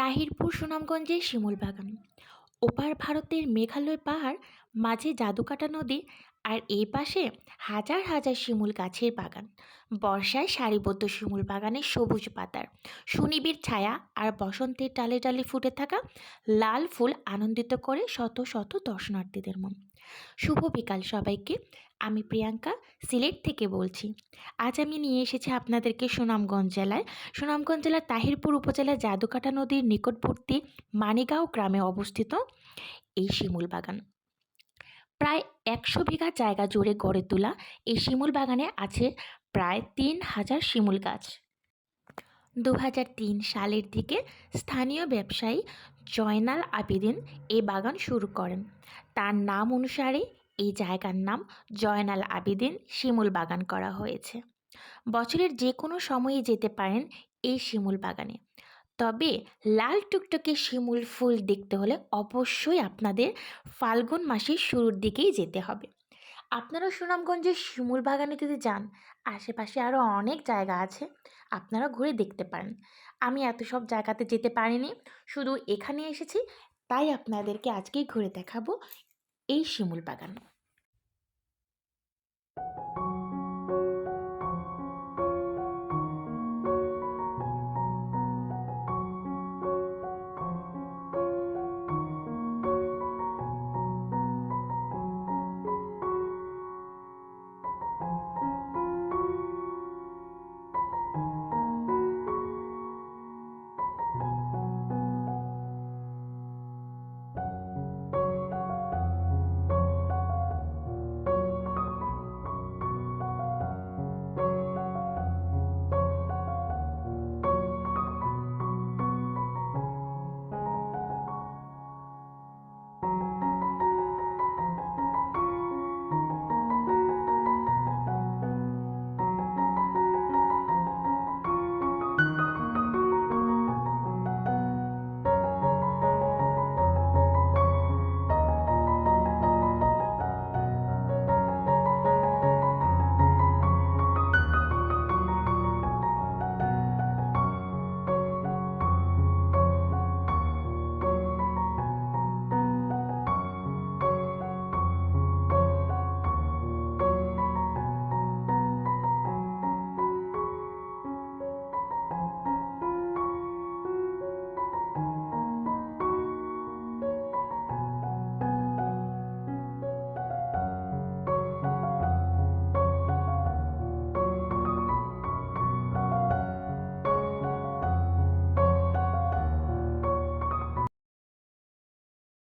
তাহিরপুর সুনামগঞ্জের শিমুল বাগান ওপার ভারতের মেঘালয় পাহাড় মাঝে জাদুকাটা নদী আর এই পাশে হাজার হাজার শিমুল গাছের বাগান। বর্ষায় সারিবদ্ধ শিমুল বাগানের সবুজ পাতার, সুনিবিড় ছায়া আর বসন্তের ডালে ডালে ফুটে থাকা লাল ফুল আনন্দিত করে শত শত দর্শনার্থীদের মন। শুভ বিকাল সবাইকে। আমি প্রিয়াঙ্কা, সিলেট থেকে বলছি। আজ আমি নিয়ে এসেছি আপনাদেরকে সুনামগঞ্জ জেলায় সুনামগঞ্জ জেলার তাহিরপুর উপজেলার জাদুকাটা নদীর নিকটবর্তী মানিগাঁও গ্রামে অবস্থিত এই শিমুল বাগান। প্রায় একশো বিঘা জায়গা জুড়ে গড়ে তোলা এই শিমুল বাগানে আছে প্রায় তিন হাজার শিমুল গাছ। দু হাজার তিন সালের দিকে স্থানীয় ব্যবসায়ী জয়নাল আবেদিন এই বাগান শুরু করেন। তার নাম অনুসারে এই জায়গার নাম জয়নাল আবেদিন শিমুল বাগান করা হয়েছে। বছরের যে কোনো সময়ে যেতে পারেন এই শিমুল বাগানে। তবে লাল টুকটকে শিমুল ফুল দেখতে হলে অবশ্যই আপনাদের ফাল্গুন মাসের শুরুর দিকেই যেতে হবে। আপনারা সুনামগঞ্জের শিমুল বাগানে যদি যান, আশেপাশে আরও অনেক জায়গা আছে, আপনারা ঘুরে দেখতে পারেন। আমি এত সব জায়গাতে যেতে পারিনি, শুধু এখানে এসেছি, তাই আপনাদেরকে আজকেই ঘুরে দেখাবো এই শিমুল বাগান।